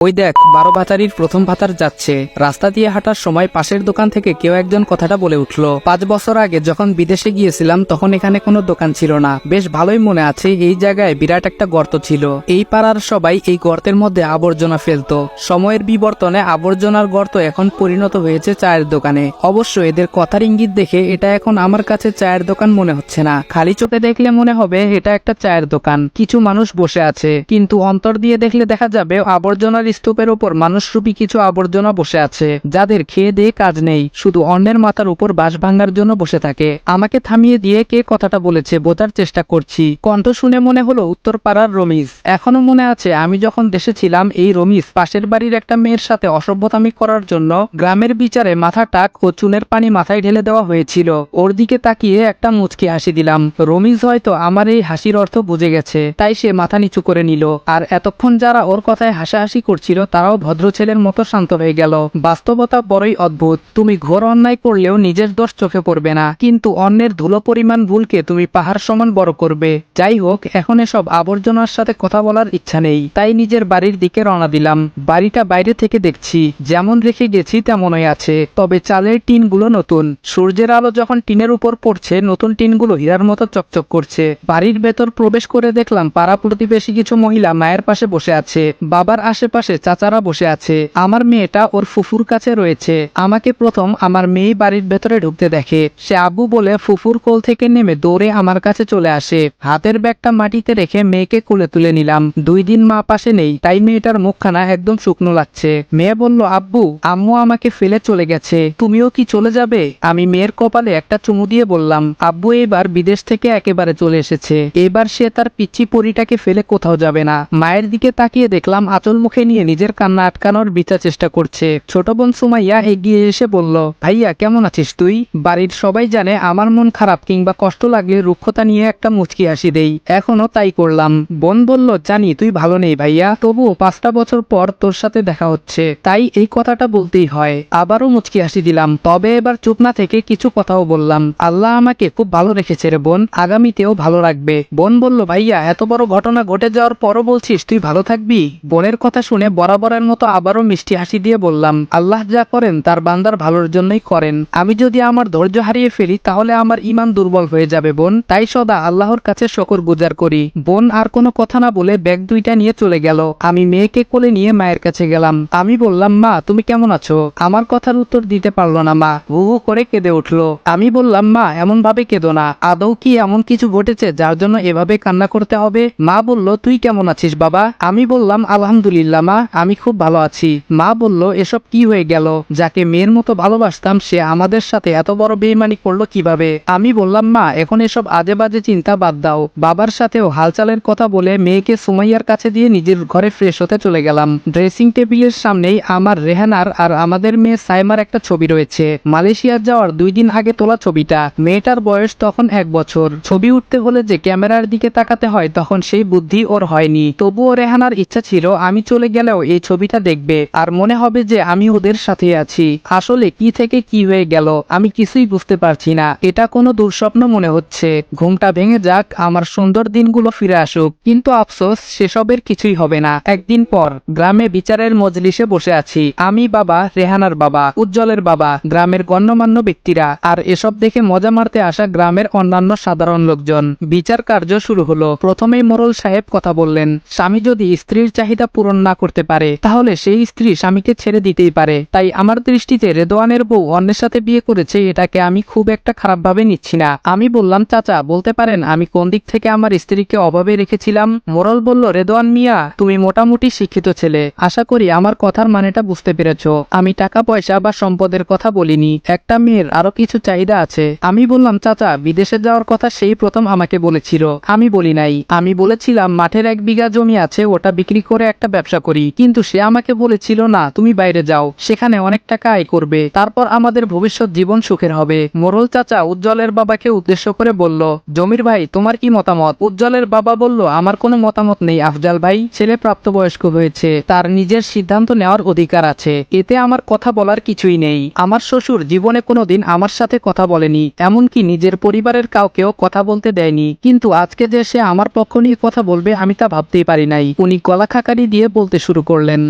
ওই দেখ, বারো ভাতারির প্রথম ভাতার যাচ্ছে। রাস্তা দিয়ে হাঁটার সময় পাশের দোকান থেকে কেউ একজন কথাটা বলে উঠল। পাঁচ বছর আগে যখন বিদেশে গিয়েছিলাম, তখন এখানে কোনো দোকান ছিল না। বেশ ভালোই মনে আছে, এই জায়গায় বিরাট একটা গর্ত ছিল। এই পাড়ার সবাই এই গর্তের মধ্যে আবর্জনা ফেলতো। সময়ের বিবর্তনে আবর্জনার গর্ত এখন পরিণত হয়েছে চায়ের দোকানে। অবশ্য এদের কথার ইঙ্গিত দেখে এটা এখন আমার কাছে চায়ের দোকান মনে হচ্ছে না। খালি চোখে দেখলে মনে হবে, এটা একটা চায়ের দোকান। কিছু মানুষ বসে আছে, কিন্তু অন্তর দিয়ে দেখলে দেখা যাবে আবর্জনার স্তূপের উপর মানুষরূপী কিছু আবর্জনা বসে আছে, যাদের খেয়ে দিয়ে কাজ নেই, শুধু অন্যের মাথার উপর বাঁশ ভাঙার জন্য বসে থাকে। আমাকে থামিয়ে দিয়ে কে কথাটা বলেছে বোঝার চেষ্টা করছি। কণ্ঠ শুনে মনে হলো উত্তর পাড়ার রমিজ। এখনও মনে আছে, আমি যখন দেশে ছিলাম, এই রমিজ পাশের বাড়ির একটা মেয়ের সাথে অসভ্যতামি করার জন্য গ্রামের বিচারে মাথা টাক ও চুনের পানি মাথায় ঢেলে দেওয়া হয়েছিল। ওর দিকে তাকিয়ে একটা মুচকি হাসি দিলাম। রমিজ হয়তো আমার এই হাসির অর্থ বুঝে গেছে, তাই সে মাথা নিচু করে নিল। আর এতক্ষণ যারা ওর কথায় হাসাহাসি করছিল, তারাও ভদ্র ছেলের মতো শান্ত হয়ে গেল। বাস্তবতা বড়ই অদ্ভুত। তুমি ঘোর অন্যায় করলেও নিজের দোষ চোখে পড়বে না। কিন্তু অন্যের ধুলো পরিমাণ ভুলকে তুমি পাহাড় সমান বড় করবে। যাই হোক, এখন এসব আবর্জনার সাথে কথা বলার ইচ্ছা নেই। তাই নিজের বাড়ির দিকে রওনা দিলাম। বাড়িটা বাইরে থেকে দেখছি। যেমন রেখে গেছি, তেমনই আছে। তবে চালের টিনগুলো নতুন। সূর্যের আলো যখন টিনের উপর পড়ছে, নতুন টিনগুলো হীরার মতো চকচক করছে। বাড়ির ভেতর প্রবেশ করে দেখলাম পাড়া প্রতিবেশী কিছু মহিলা মায়ের পাশে বসে আছে। বাবার আশেপাশে চাচারা বসে আছে। আমার মেয়েটা ওর ফুফুর কাছে রয়েছে। আমাকে প্রথম আমার মেয়ে বাড়ির ভেতরে ঢুকতে দেখে। সে আব্বু বলে ফুফুর কোল থেকে নেমে দৌড়ে আমার কাছে চলে আসে। হাতের ব্যাগটা মাটিতে রেখে মেয়েকে কোলে তুলে নিলাম। দুই দিন মা পাশে নেই, তাই মেয়েটার মুখখানা একদম শুকনো লাগছে। মেয়ে বলল, আব্বু, আম্মু আমাকে ফেলে চলে গেছে। তুমিও কি চলে যাবে? আমি মেয়ের কপালে একটা চুমু দিয়ে বললাম, আব্বু এবার বিদেশ থেকে একেবারে চলে এসেছে। এবার সে তার পিচ্ছি পরিটাকে ফেলে কোথাও যাবে না। মায়ের দিকে তাকিয়ে দেখলাম আচল মুখে নিয়ে নিজের কান্না আটকানোর বিচার চেষ্টা করছে। ছোট বোন সুমাইয়া এগিয়ে এসে বলল, ভাইয়া, কেমন আছিস তুই? বাড়ির সবাই জানে আমার মন খারাপ কিংবা কষ্ট লাগলে রুক্ষতা নিয়ে একটা মুচকি হাসি দেই। এখনও তাই করলাম। বোন বলল, জানি তুই ভালো নেই ভাইয়া, তবুও পাঁচটা বছর পর তোর সাথে দেখা হচ্ছে। তাই এই কথাটা বলতেই হয়। আবারও মুচকি হাসি দিলাম। তবে এবার চুপ না থেকে কিছু কথাও বললাম। আল্লাহ আমাকে খুব ভালো রেখেছে রে বোন, আগামীতেও ভালো রাখবে। বোন বলল, ভাইয়া, এত বড় ঘটনা ঘটে যাওয়ার পরও বলছিস তুই ভালো থাকবি? বোনের কথা শুনে বরাবরের মতো আবারও মিষ্টি হাসি দিয়ে বললাম, আল্লাহ যা করেন তার বান্দার ভালোর জন্যই করেন। আমি যদি আমার ধৈর্য হারিয়ে ফেলি, তাহলে আমার ইমান দুর্বল হয়ে যাবে, বোন। তাই সদা আল্লাহর কাছে শকর গুজার করি। বোন, আর কোনো কথা না বলে ব্যাগ দুইটা নিয়ে চলে গেল। আমি মেয়েকে কোলে নিয়ে মায়ের কাছে গেলাম। আমি বললাম, মা, তুমি কেমন আছো? আমার কথার উত্তর দিতে পারল না মা। হু হু করে কেঁদে উঠল। আমি বললাম, মা এমন ভাবে কেঁদো না। আদৌ কি এমন কিছু ঘটেছে যার জন্য এভাবে কান্না করতে হবে? মা বলল, তুই কেমন আছিস বাবা? আমি বললাম, আলহামদুলিল্লাহ মা আমি খুব ভালো আছি। মা বলল, এসব কি হয়ে গেল? যাকে মেয়ের মতো ভালোবাসতাম, সে আমাদের সাথে এত বড় বেইমানি করল কীভাবে? আমি বললাম, মা, এখন এসব আজে বাজে চিন্তা বাদ দাও। বাবার সাথেও হালচালের কথা বলে মেয়েকে সুমাইয়ার কাছে দিয়ে নিজের ঘরে ফ্রেশ হতে চলে গেলাম। ড্রেসিং টেবিলের সামনেই আমার রেহানার আর আমাদের মেয়ে সাইমার একটা ছবি রয়েছে। মালয়েশিয়া যাওয়ার দুই দিন আগে তোলা ছবিটা। মেয়েটার বয়স তখন এক বছর। ছবি উঠতে হলে যে ক্যামেরার দিকে তাকাতে হয়, তখন সেই বুদ্ধি ওর হয়নি। তবুও রেহানার ইচ্ছা ছিল, আমি চলে গেলেও এই ছবিটা দেখবে। আর মনে হবে যে আমি ওদের সাথে আছি। আসলে কি থেকে কি হয়ে গেল, আমি কিছুই বুঝতে পারছি না। এটা কোনো দুঃস্বপ্ন মনে হচ্ছে। ঘুমটা ভেঙে যাক, আমার সুন্দর দিনগুলো ফিরে আসুক। কিন্তু আফসোস, সেসবের কিছুই হবে না। একদিন পর, গ্রামে বিচারের মজলিসে বসে আছি। আমি বাবা, রেহানার বাবা, উজ্জ্বলের বাবা, গ্রামের গণ্যমান্য ব্যক্তিরা। আর এসব দেখে মজা মারতে আসা গ্রামের অন্যান্য সাধারণ লোকজন। বিচার কার্য শুরু হলো। প্রথমেই মোরল সাহেব কথা বললেন, স্বামী যদি স্ত্রীর চাহিদা পূরণ না করতে পারে। তাহলে সেই স্ত্রী স্বামীকে ছেড়ে দিতেই পারে। তাই আমার দৃষ্টিতে রেদোয়ানের বউ অন্যের সাথে বিয়ে করেছে, এটাকে আমি খুব একটা খারাপভাবে নিচ্ছি না। আমি বললাম, চাচা, বলতে পারেন, আমি কোন দিক থেকে আমার স্ত্রীকে অভাবে রেখেছিলাম? মোরল বলল, রেদোয়ান মিয়া, তুমি মোটামুটি শিক্ষিত ছেলে। আশা করি আমার কথার মানেটা বুঝতে পেরেছ। আমি টাকা পয়সা বা সম্পদের কথা বলিনি। একটা মেয়ের আরও কিছু চাহিদা আছে। আমি বললাম, চাচা, বিদেশে যাওয়ার কথা সেই প্রথম আমাকে বলেছিল। আমি বলি নাই। আমি বলেছিলাম, মাঠের এক বিঘা জমি আছে, ওটা বিক্রি করে একটা ব্যবসা করি, কিন্তু সে আমাকে বলেছিল, না, তুমি বাইরে যাও, সেখানে অনেক টাকা আয় করবে। তারপর আমাদের ভবিষ্যৎ জীবন সুখের হবে। মোরল চাচা উজ্জ্বলের বাবাকে উদ্দেশ্য করে বলল, জমির ভাই, তোমার কি মতামত? উজ্জ্বলের বাবা বলল, আমার কোনো মতামত নেই, আফজাল ভাই। ছেলে প্রাপ্তবয়স্ক হয়েছে, তার নিজের সিদ্ধান্ত নেওয়ার অধিকার আছে। এতে আমার কথা বলার কিছুই নেই। আমার শ্বশুর জীবনে কোনোদিন আমার সাথে কথা বলেনি, এমনকি নিজের পরিবারের কাউকেও কথা বলতে দেয়নি। কিন্তু আজকে যে সে আমার পক্ষ নিয়ে কথা বলবে, আমি তা ভাবতেই পারি নাই। উনি গলা খাকারি দিয়ে বলতে শুরু করলেন।